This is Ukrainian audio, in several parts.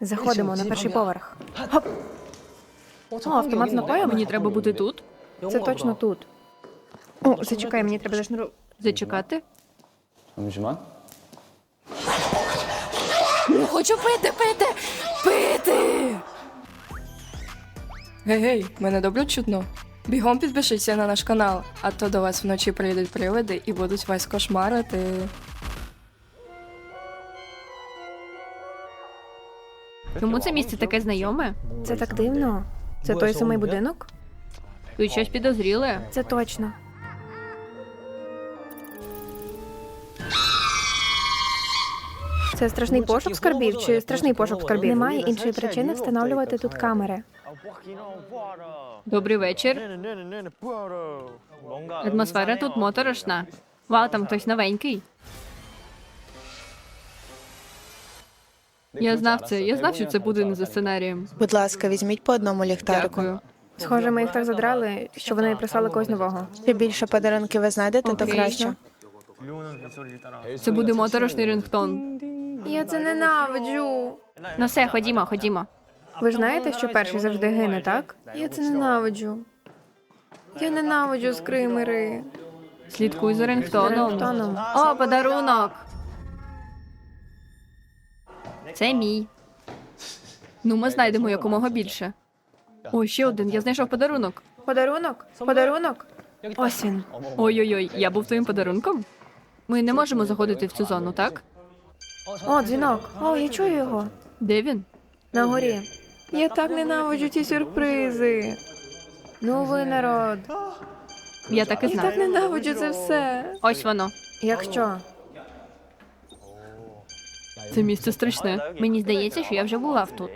Заходимо на перший поверх. Хоп! О, автомат з напоєм? Мені треба бути тут. Це точно тут. О, зачекай, мені треба зашнуру... Зачекати? Хочу пити, пити! Пити! Гей-гей, мене добре чутно. Бігом підпишіться на наш канал, а то до вас вночі прийдуть привиди і будуть вас кошмарити. Чому це місце таке знайоме? Це так дивно. Це той самий будинок? Тут щось підозріле. Це точно. Це страшний пошук скарбів чи страшний пошук скарбів? Немає іншої причини встановлювати тут камери. Добрий вечір. Атмосфера тут моторошна. Вау, там хтось новенький. Я знав це, я знав, що це буде не за сценарієм. Будь ласка, візьміть по одному ліхтарику. Дякую. Схоже, ми їх так задрали, що вони прислали когось нового. Чим більше подарунків ви знайдете, то Окей. краще. Це буде моторошний рингтон. Я це ненавиджу. Ну все, ходімо, ходімо. Ви ж знаєте, що перший завжди гине, так? Я це ненавиджу. Я ненавиджу скримери. Слідкуй за рингтоном. Рингтоном. О, подарунок. Це мій. Ну, ми знайдемо якомога більше. О, ще один. Я знайшов подарунок. Подарунок? Подарунок? Ось він. Ой-ой-ой, я був твоїм подарунком. Ми не можемо заходити в цю зону, так? О, дзвінок. О, я чую його. Де він? На горі. Я так ненавиджу ці сюрпризи. Ну ви народ. Я так і Я так ненавиджу це все. Ось воно. Якщо? Це місце страшне. Мені здається, що я вже була тут.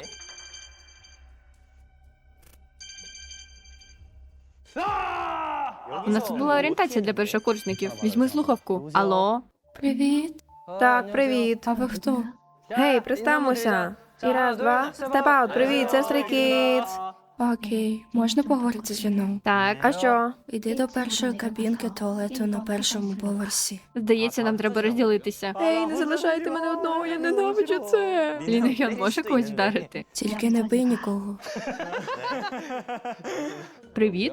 У нас тут була орієнтація для першокурсників. Візьми слухавку. Алло? Привіт. Так, привіт. А ви хто? Гей, приставмося. І раз, два. степа, привіт, це Stray Kids. Окей, можна поговорити зі мною? Так. А що? Іди до першої кабінки туалету на першому поверсі. Здається, нам треба розділитися. Ей, не залишайте мене одного, я ненавиджу це. Лінейон може когось вдарити. Тільки не бий нікого. Привіт.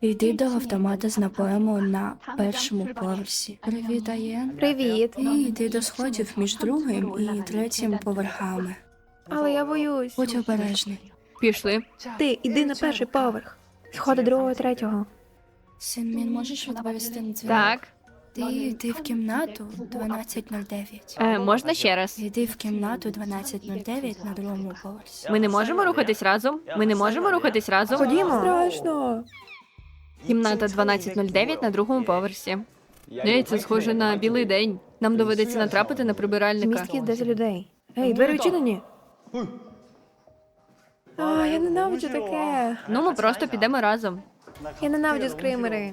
Йди до автомата з напоями на першому поверсі. Привіт, Аєн. Привіт. І йди до сходів між другим і третім поверхами. Але я боюсь. Будь обережний. Пішли. Ти, іди на перший поверх. Сходи другого третього. Синмін, можеш відповісти на дзвінок? Так. Ти йди в кімнату 1209. Е, можна ще раз. Йди в кімнату 1209 на другому поверсі. Ми не можемо рухатись разом. Ми не можемо рухатись разом. Ходімо. Страшно. Кімната 1209 на другому поверсі. Ей, це схоже на білий день. Нам доведеться натрапити на прибиральника. Містків 10 людей. Ей, двері відчинені. А, я ненавиджу таке. Ну, ми просто підемо разом. Я ненавиджу скримери.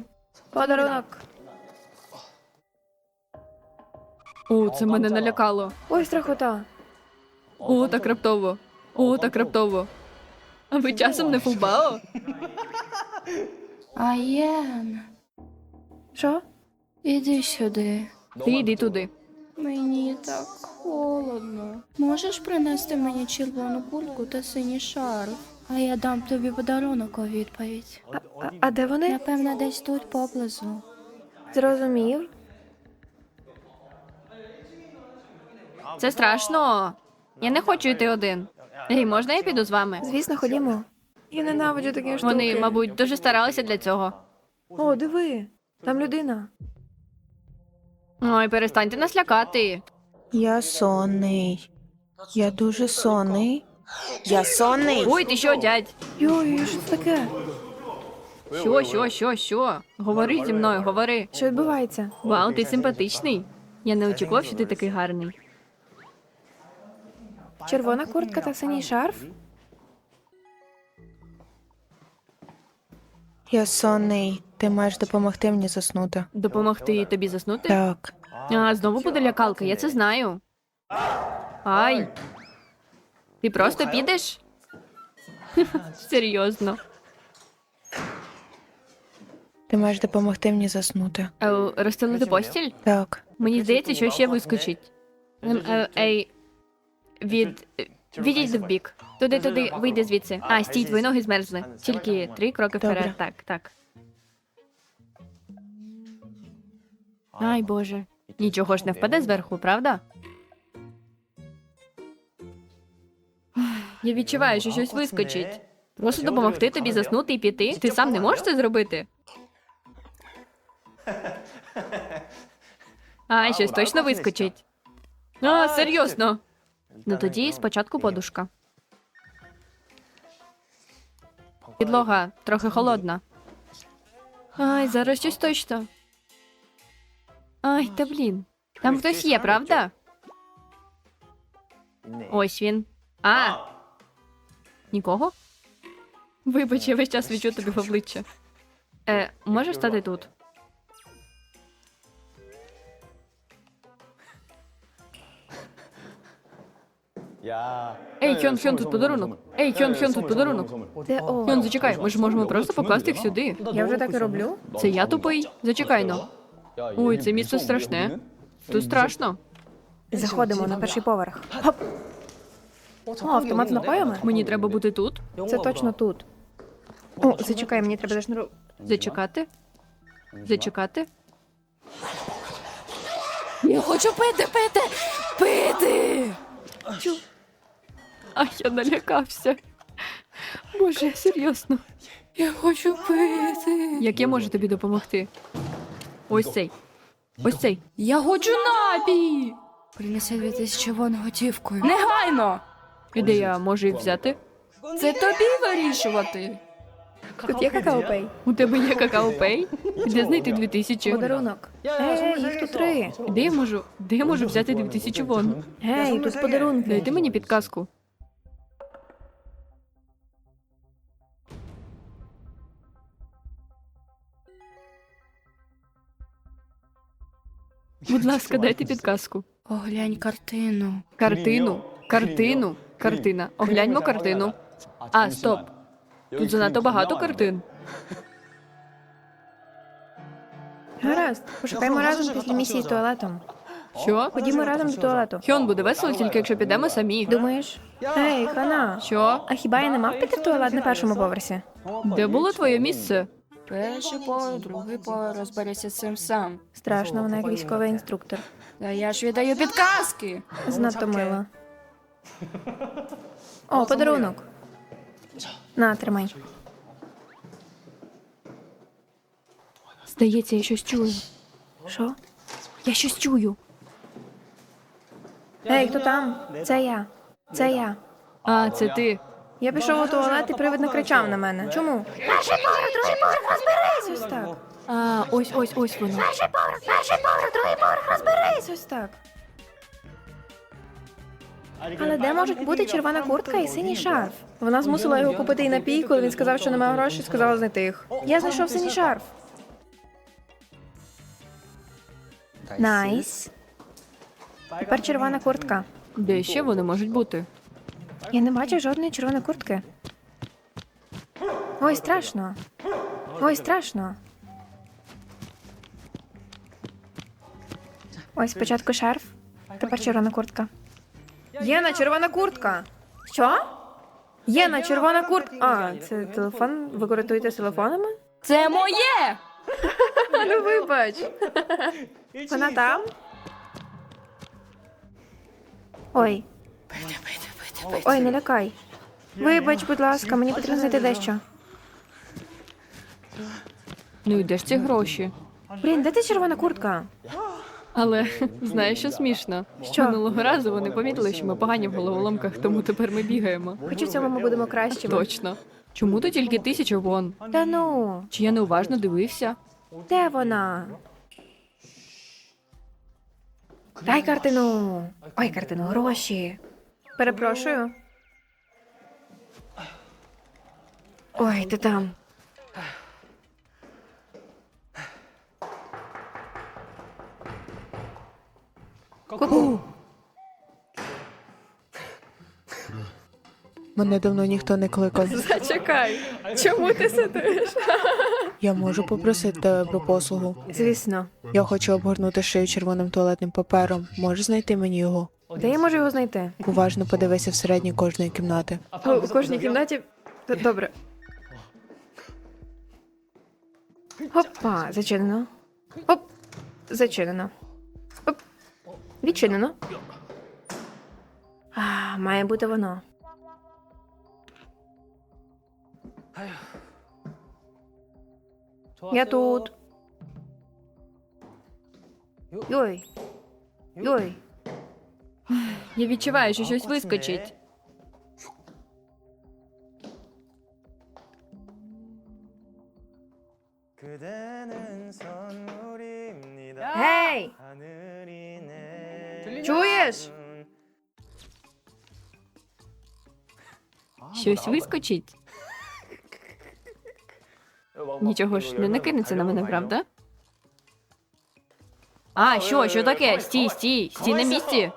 Подарунок. О, це мене налякало. Ой, страхота. О, так раптово. О, так раптово. А ви часом не фулбао? Аєн, Що? іди сюди. Ти йди туди. Мені так холодно. Можеш принести мені червону кульку та синій шарф? А я дам тобі подарунок у відповідь. А, а, а де вони? Напевно, десь тут поблизу. Зрозумів. Це страшно. Я не хочу йти один. Ей, можна я піду з вами? Звісно, ходімо. Я ненавиджу такі штуки. Вони, мабуть, дуже старалися для цього. О, диви. Там людина. Ой, перестаньте нас лякати. Я сонний. Я дуже сонний. Я сонний. Ой, ти що, дядь? Йой, що це таке? Що, що, що, що? Говори зі мною, говори. Що відбувається? Вау, ти симпатичний. Я не очікував, що ти такий гарний. Червона куртка та синій шарф? Я сонний. Ти маєш допомогти мені заснути. Допомогти тобі заснути? Так. А, знову буде лякалка, я це знаю. Ай. Ти просто підеш? Серйозно. Ти маєш допомогти мені заснути. Е, Розстелити постіль? Так. Мені здається, що ще вискочить. Ем, е, Ей, від. Відійди в бік. Туди, туди, вийди звідси. А, стій, твої ноги змерзли. Тільки три кроки Добре. вперед. Так, так. Ай, Боже. Нічого ж не впаде зверху, правда? Я відчуваю, що щось вискочить. Просто допомогти тобі заснути і піти. Ти сам не можеш це зробити? Ай, щось точно вискочить. А, серйозно. Ну тоді спочатку подушка. Підлога трохи холодна. Ай, зараз щось точно. Ай, та блін. Там хтось є, правда? Ось він. А. Нікого? Вибач, я весь час відчу тобі в обличчя. Е, можеш стати тут? Ей, Хьон, Хьон, тут подарунок. Ей, Хьон, Хьон, тут подарунок. Де о? Хьон, зачекай, ми ж можемо просто покласти їх сюди. Я вже так і роблю. Це я тупий? Зачекай ну. Ой, це місце страшне. Тут страшно. Заходимо на перший поверх. Хоп. О, автомат з напоями? Мені треба бути тут. Це точно тут. О, зачекай, мені треба зашнуру. Зачекати. Зачекати. Я хочу пити, пити, пити. А я налякався. Боже, серйозно. Я хочу пити. Як я можу тобі допомогти? Ось цей. Ось цей. Я хочу напій. Принеси дві тисячі вон готівкою. Негайно. І де я можу їх взяти? Це тобі вирішувати. Тут є какао-пей. У тебе є какао-пей? Де знайти дві тисячі? Подарунок. Ей, їх тут три. Де я можу? Де я можу взяти дві тисячі вон? Гей, тут подарунки. Дайте мені підказку. Будь ласка, дайте підказку. Оглянь картину. Картину, картину, картина. Огляньмо картину. А, стоп. Тут занадто багато картин. Гаразд, пошукаймо разом після місії з туалетом. Що? Ходімо разом до туалету. Хьон буде весело, тільки якщо підемо самі. Думаєш? Ей, хана. Що? А хіба я не мав піти в туалет на першому поверсі? Де було твоє місце? Перший поверх, другий поверх, розберися з цим сам. Страшно, вона як військовий інструктор. Та я ж віддаю підказки. Знато мило. О, подарунок. На, тримай. Здається, я щось чую. Що? Я щось чую. Ей, хто там? Це я. Це я. А, це ти. Я пішов у туалет і привид накричав на мене. Чому? Перший поверх, другий поверх, розберись! Ось так. А, ось ось ось воно. Перший поверх, перший поверх, другий поверх, розберись! Ось так. Але де можуть бути червона куртка і синій шарф? Вона змусила його купити і напій, коли він сказав, що немає грошей, сказала знайти їх. Я знайшов синій шарф. Найс. Тепер червона куртка. Де ще вони можуть бути? Я не бачу жодної червоної куртки. Ой, страшно. Ой, страшно. Ось спочатку шарф, тепер червона куртка. Єна, червона куртка. Що? Єна, червона куртка. А, це телефон. Ви користуєтесь телефонами? Це моє. Ну вибач. Вона там? Ой. Ой, не лякай. Вибач, будь ласка, мені потрібно знайти дещо. Ну і де ж ці гроші? Блін, де ти червона куртка? Але знаєш, що смішно? Що? Минулого разу вони помітили, що ми погані в головоломках, тому тепер ми бігаємо. Хоч у цьому ми будемо кращими. Точно. Чому то тільки тисяча вон? Та ну, Чи я неуважно дивився? де вона? Дай картину. Ой, картину, гроші. Перепрошую. Ой, ти там. Ку-ку. Мене давно ніхто не кликав. Зачекай. Чому ти сидиш? Я можу попросити тебе про послугу. Звісно. Я хочу обгорнути шию червоним туалетним папером. Можеш знайти мені його? Де я можу його знайти? Уважно подивися всередині кожної кімнати. О, у кожній кімнаті. Д- Добре. Опа, зачинено. Оп, зачинено. Оп, відчинено. А, має бути воно. Я тут. Йой. Йой. Я відчуваю, що щось вискочить. Гей! Чуєш? Щось вискочить. Нічого ж не накинеться на мене, правда? А, що, що таке? Стій, стій, стій на місці.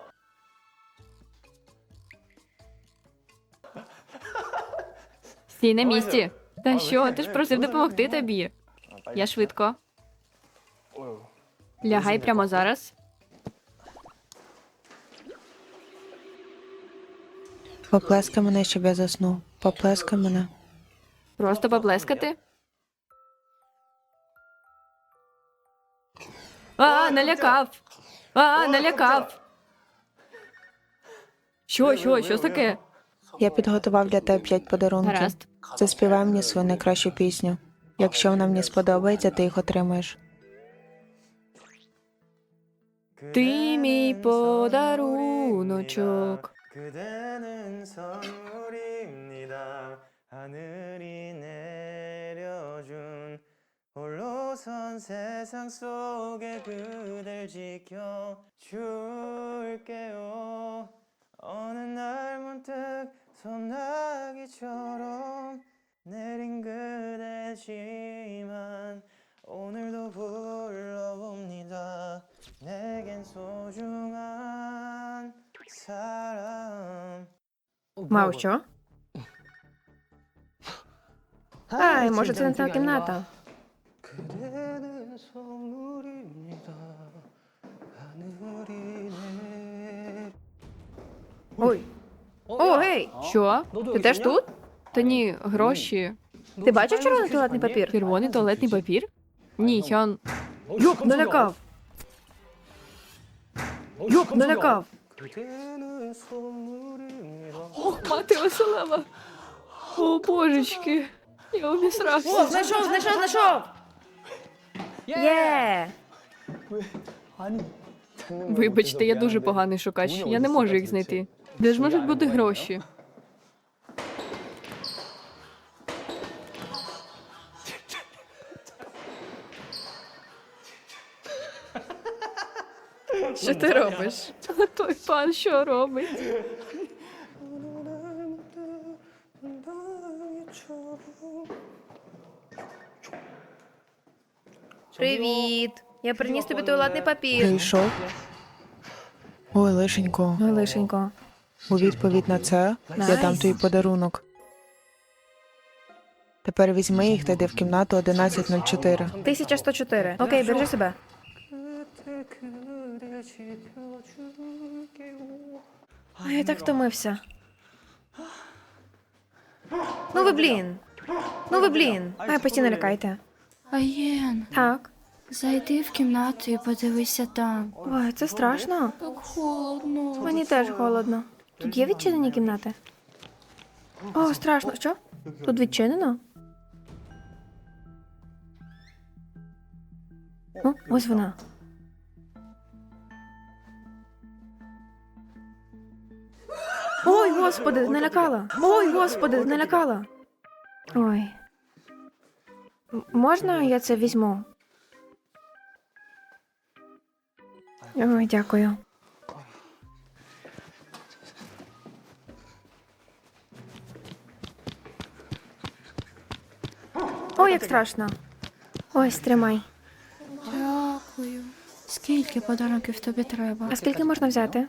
Стій на місці. Та що, ти ж просив допомогти тобі. Я швидко. Лягай прямо зараз. Поплескай мене, щоб я заснув. Поплескай мене. Просто поплескати. А, налякав. А, налякав. Що, що, що таке? Я підготував для тебе п'ять подарунків. Гаразд. Заспівай мені свою найкращу пісню. Якщо вона мені сподобається, ти їх отримаєш. Ти мій подаруночок. 그대는 선물입니다. 하늘이 내려준 홀로선 세상 속에 그댈 지켜줄게요. 어느 날 문득 소나기처럼 내린 그대 지만 오늘도 불러봅니다. 내겐 소중한 사람. Мав, що? Ай, може, це не та кімната. Що? Ти теж тут? Та ні, гроші. Ти бачив червоний туалетний папір? Червоний туалетний папір? Ні, я... Йоп, налякав. Йоп, налякав. О, мати Василева. О, божечки. Я обісрався. О, знайшов, знайшов, знайшов. Є! Вибачте, я дуже поганий шукач. Я не можу їх знайти. Де ж можуть бути гроші? Що ти робиш? А той пан що робить? Привіт! Я приніс тобі туалетний папір. Прийшов. Ой, лишенько. Ой, лишенько. У відповідь на це я Найс. дам тобі подарунок. Тепер візьми їх та йди в кімнату 1104. 1104. Окей, бережи себе. А я так втомився. Ну ви блін. Ну ви блін. Ай, постійно лякайте. Аєн, Так. зайди в кімнату і подивися там. Ой, це страшно. Так холодно. Мені теж холодно. Тут є відчинені кімнати? О, страшно. Що? Тут відчинено? О, ось вона. Ой, господи, налякала. Ой, господи, налякала. Ой. М- Можна я це візьму? Ой, дякую. Ой, як страшно. Ось, тримай. Дякую. Скільки подарунків тобі треба? А скільки можна взяти?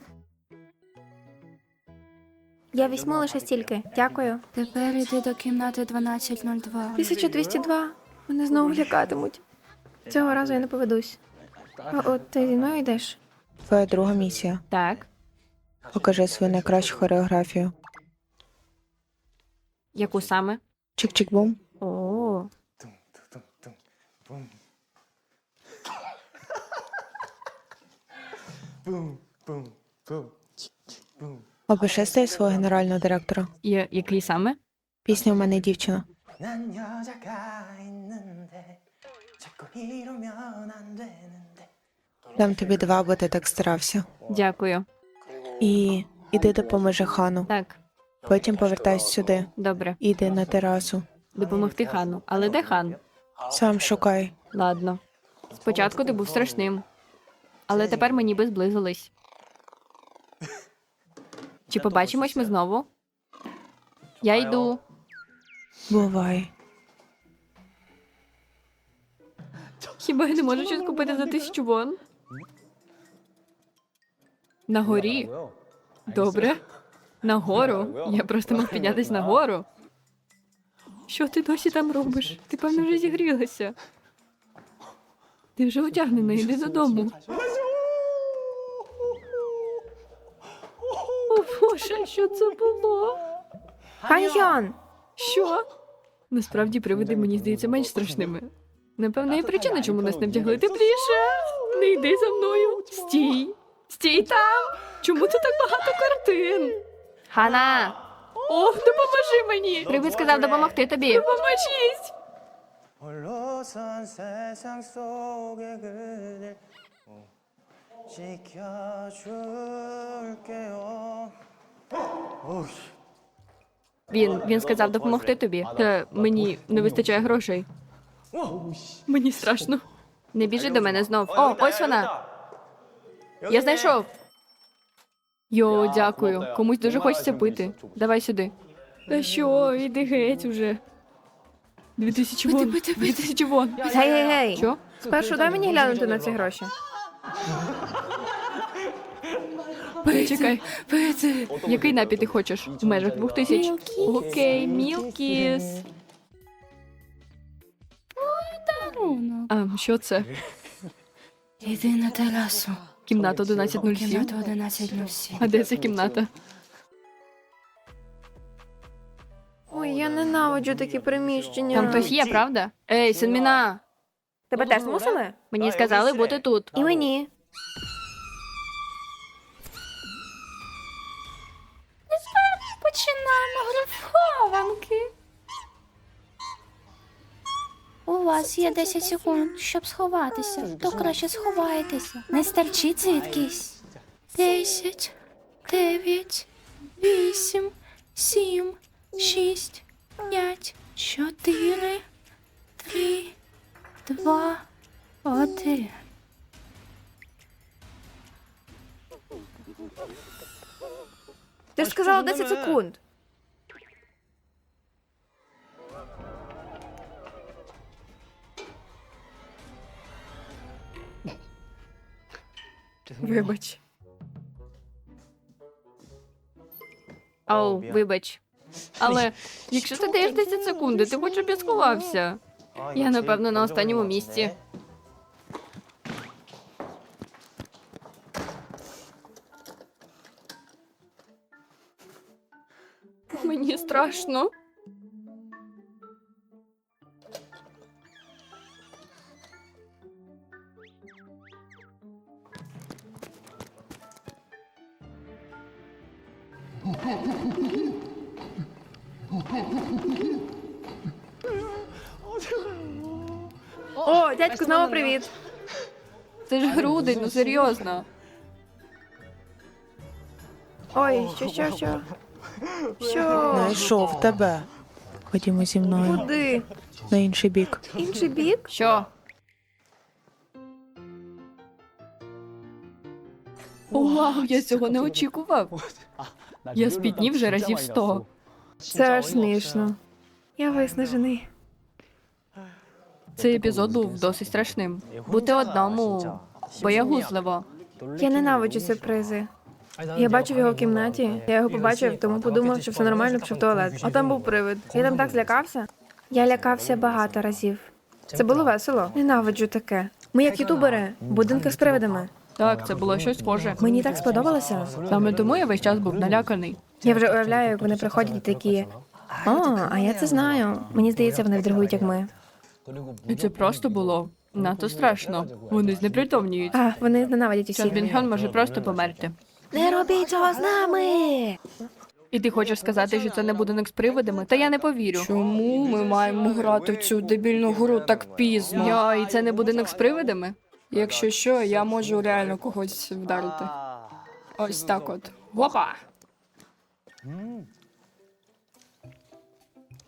Я візьму лише стільки. Дякую. Тепер іди до кімнати 1202. 1202. Мене знову лякатимуть. Цього разу я не поведусь. А от ти зі мною йдеш? Твоя друга місія. Так. Покажи свою найкращу хореографію. Яку саме? Чик-чик-бум. О, Бум, бум, бум, бум. Опиши стиль свого генерального директора. є який саме? Пісня в мене дівчина. 난 여자가 있는데 자꾸 이러면 안 되는데 Дам тобі два, бо ти так старався. Дякую. І іди допоможи хану. Так, Потім повертайся сюди. добре. Іди на терасу. Допомогти хану. Але де хан? Сам шукай. Ладно. Спочатку ти був страшним. Але тепер ми ніби зблизились. Чи побачимось ми знову? Я йду. Бувай. Хіба я не можу щось купити за тисячу вон? На горі? Добре. На гору? Я просто мав піднятись на гору. Що ти досі там робиш? Ти певно вже зігрілася. Ти вже одягнена, йди додому. О боже, що це було? Ханьйон! Що? Насправді привиди мені здається менш страшними. Напевно, є причина, чому нас не вдягли тепліше. Не йди за мною. Стій. Стій там. Чому тут так багато картин? Хана. Ох, допоможи мені. Привид сказав допомогти тобі. Допоможіть. 홀로 선 세상 속에 그댈 어, 지켜줄게요 어우 він, він сказав допомогти тобі. Та мені не вистачає грошей. Мені страшно. Не біжи до мене знов. О, ось вона. Я знайшов. Йо, дякую. Комусь дуже хочеться пити. Давай сюди. Та що, іди геть уже. Дві тисячі вон. Дві тисячі вон. Гей, гей, гей! Що? Спершу дай мені глянути на ці гроші. Перечекай. Який напій ти хочеш? В межах двох тисяч. Окей, мілкіс. А, що це? Іди на терасу. Кімната 1107. Кімната 1107. А де ця кімната? Ой, я ненавиджу такі приміщення. Там хтось є, правда? Ей, Синміна! Тебе теж змусили? Мені сказали бути тут. І мені. В хованки. У вас є 10 секунд, щоб сховатися. То краще сховайтеся. Не стерчіть звідкись. 10, 9, 8, 7, 6, 5, 4, 3, 2, 1. Ти ж сказала 10 секунд. Вибач. Оу, вибач. Але якщо ти даєш 10 секунд, ти хоч щоб я сховався. Я, напевно, на останньому місці. Мені страшно. Дядьку, знову привіт. Це ж грудень, ну серйозно. Ой, що, що, що? Що? Знайшов тебе. Ходімо зі мною Куди? на інший бік. Інший бік? Що? О, вау, я цього не очікував. Я спітнів вже разів сто. Це аж смішно. Я виснажений. Цей епізод був досить страшним. Бути одному боягузливо. Я ненавиджу сюрпризи. Я бачив його в кімнаті, я його побачив, тому подумав, що все нормально, пішов в туалет. А там був привид. Я там так злякався. Я лякався багато разів. Це було весело. Ненавиджу таке. Ми як ютубери, в будинках з привидами. Так, це було щось схоже. Мені так сподобалося. Саме тому я весь час був наляканий. Я вже уявляю, як вони приходять і такі. О, а я це знаю. Мені здається, вони вдергують, як ми. І це просто було надто страшно. Вони знепритомнюють. А, вони ненавидять усіх. Чонбінхьон може просто померти. Не робіть цього з нами! І ти хочеш сказати, що це не будинок з привидами? Та я не повірю. Чому ми маємо грати в цю дебільну гру так пізно? Йо, і це не будинок з привидами? Якщо що, я можу реально когось вдарити. Ось так от. Опа!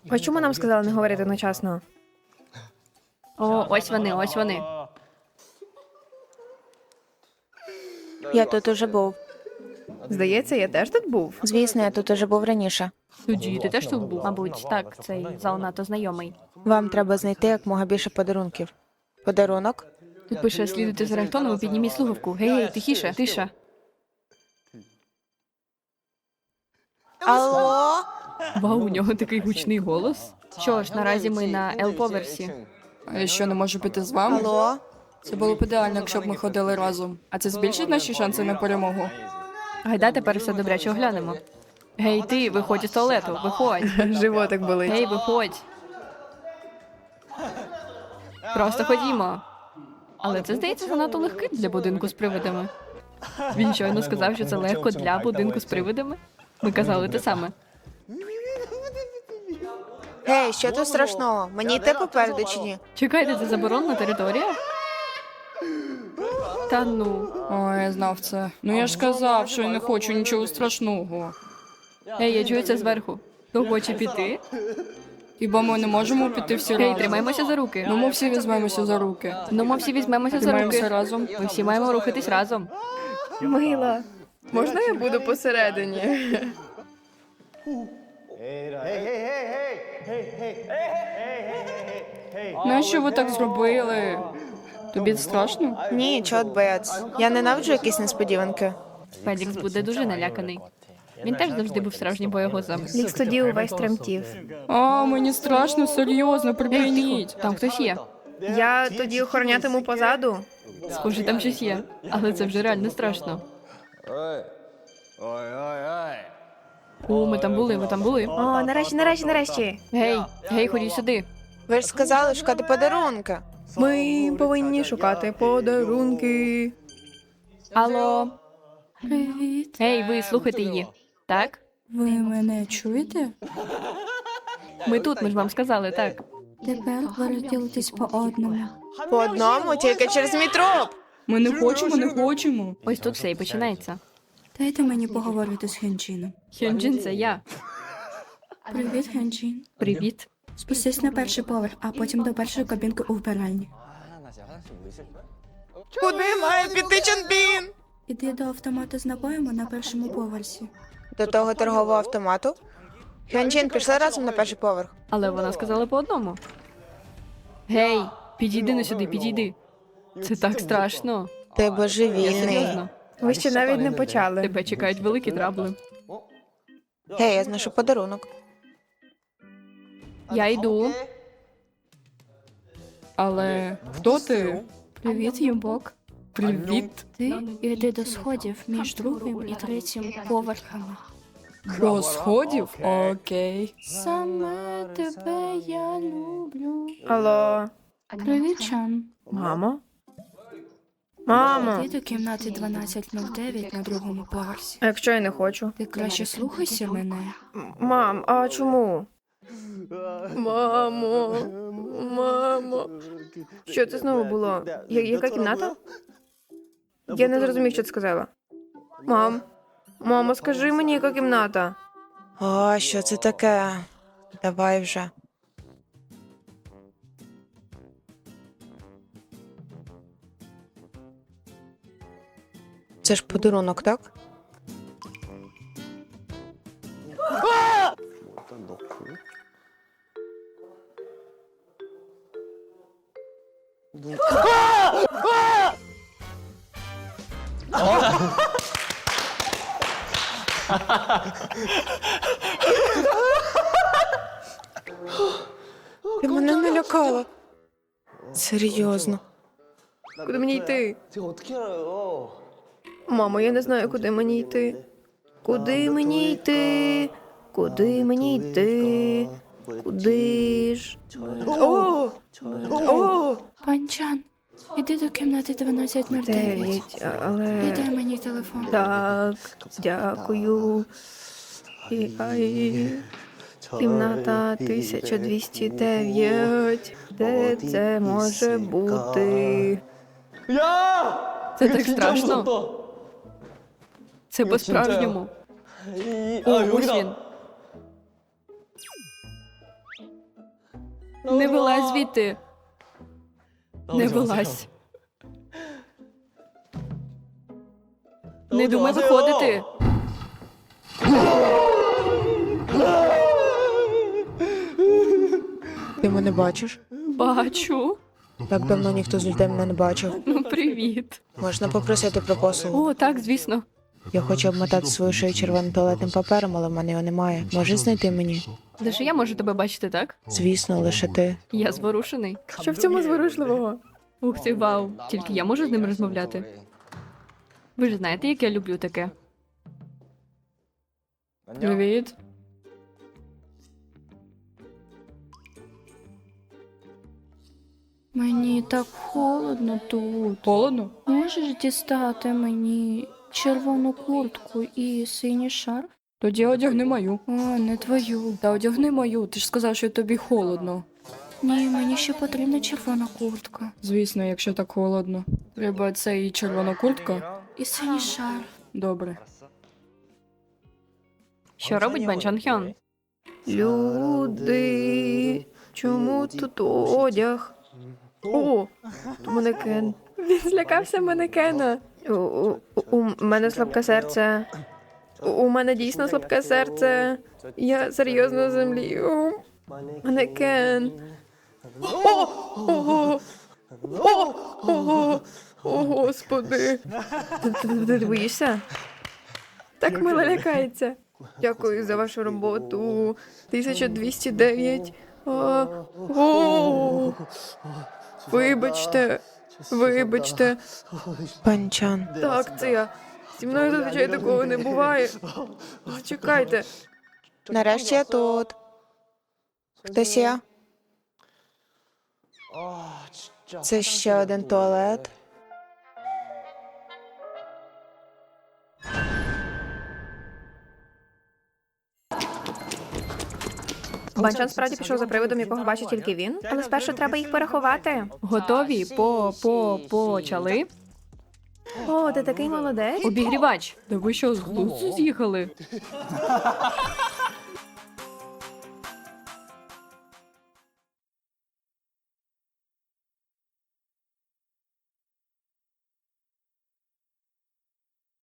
А чому нам сказали не говорити одночасно? О, ось вони, ось вони. Я тут уже був. Здається, я теж тут був. Звісно, я тут уже був раніше. Тоді ти теж тут був? Мабуть, так, цей зал надто знайомий. Вам треба знайти якмога більше подарунків. Подарунок? Тут пише слідуйте за Рехтоном підніміть слухавку. Гей, гей, тихіше, тиша. Алло? Вау, у нього такий гучний голос. Що ж, наразі ми на Л-поверсі. Я що не можу піти з вами? Алло? Це було б ідеально, якщо б ми ходили разом. А це збільшить наші шанси на перемогу. Гайда тепер все добряче оглянемо. Гей, ти, виходь із туалету, виходь. Животик болить. Гей, виходь. Просто ходімо. Але це здається занадто легким для будинку з привидами. Він щойно сказав, що це легко для будинку з привидами. Ми казали те саме. Гей, що тут страшного? Мені йти попереду чи ні? Чекайте, це заборонена територія? Та ну. Ой, я знав це. Ну я ж казав, що я не хочу нічого страшного. Ей, я чую це зверху. Хто хоче піти? Хіба ми не можемо піти всі Гей, разом? тримаймося за руки. Ну ми всі візьмемося за руки. Ну, ми всі візьмемося за Тримаємося руки. разом. Ми всі маємо рухатись разом. Мила. Можна я буду посередині? Нащо ви так зробили? Тобі страшно? Ні, чот бец. Я ненавиджу якісь несподіванки. Фелікс буде дуже наляканий. Він теж завжди був справжнім боягузом. Лікс тоді увесь тремтів. А, мені страшно, серйозно, припиніть. Там хтось є. Я тоді охоронятиму позаду. Схоже, там щось є. Але це вже реально страшно. О, ми там були, ми там були. О, нарешті, нарешті, нарешті. Гей, гей, ходіть сюди. Ви ж сказали шукати подарунки. Ми повинні шукати подарунки. Алло. Привіт. Гей, ви слухайте її. Так? Ви мене чуєте? Ми тут, ми ж вам сказали, так. Тепер ви розділитесь по одному. По одному, тільки через мій труп. Ми не хочемо, не хочемо. Ось тут все і починається. Дайте мені поговорити з Хенджіном. Хьонджин, це я. Привіт, Хенджін. Привіт. Спустись на перший поверх, а потім до першої кабінки у вбиральні. Куди має піти Чонбін? Іди до автомату з напоями на першому поверсі. До того торгового автомату. Хьонджін, пішли разом на перший поверх. Але вона сказала по одному. Гей, підійди на сюди, підійди. Це так страшно. Ти Я божевільний. серйозно. Ви ще навіть не почали. Тебе чекають великі трабли. Гей, я зношу подарунок. Я йду. Але хто ти? Привіт, Юмбок. Привіт. Ти йди до сходів між другим і третім поверхами. До сходів? Окей. Саме тебе я люблю. Алло, Привіт, Чан. мамо? Мамо, Ти до кімнати 1209 на другому поверсі. а якщо я не хочу? Ти краще слухайся мене. Мам, а чому? Мамо, мамо. Що це знову було? Я- яка кімната? Я не зрозумів, що ти сказала. Мам, мамо, скажи мені, яка кімната? О, що це таке? Давай вже. Це ж подарунок, так? Ти мене налякала. Серйозно. Куди мені йти? Мамо, я не знаю, куди мені йти. Куди мені йти? Куди мені йти? Куди ж? О! О! Панчан, іди до кімнати 12.09. Дев'ять, але... Віддай мені телефон. Так, дякую. І, ай, кімната 1209. Де це може бути? 야! Це так страшно. Це по-справжньому. 이, О, 아, ось він. 여기다. Не вилазь звідти. Не вилазь. Не думай виходити. Ти мене бачиш? Бачу. Так давно ніхто з людей мене не бачив. Ну, привіт. Можна попросити про послугу. О, так, звісно. Я хочу обмотати свою шию червоним туалетним папером, але в мене його немає. Можеш знайти мені? Лише я можу тебе бачити, так? Звісно, лише ти. Я зворушений. Що в цьому зворушливого? Ух ти, вау. Тільки я можу з ним розмовляти. Ви ж знаєте, як я люблю таке. Привіт. Мені так холодно тут. Холодно? Можеш дістати мені червону куртку і синій шарф? Тоді одягни мою. О, не твою. Та одягни мою, ти ж сказав, що тобі холодно. Ні, мені ще потрібна червона куртка. Звісно, якщо так холодно. Треба це і червона куртка. І синій шарф. Добре. Що робить Бен Чон Хьон? Люди. Чому тут одяг? О, манекен. Він злякався манекена. У, мене слабке серце. У, мене дійсно слабке серце. Я серйозно землі. О, манекен. О! Ого! О! О, господи! Ти, боїшся? Так мило лякається. Дякую за вашу роботу. 1209. А, о, вибачте, Вибачте, панчан. Так, це я. Зі мною зазвичай такого не буває. Чекайте. Нарешті я тут. Хтось я? Це ще один туалет. Банчан справді пішов за приводом, якого бачить тільки він. Але спершу треба їх порахувати. Готові? По, по, почали. О, ти такий молодець. Обігрівач. Да ви що, з глузду з'їхали?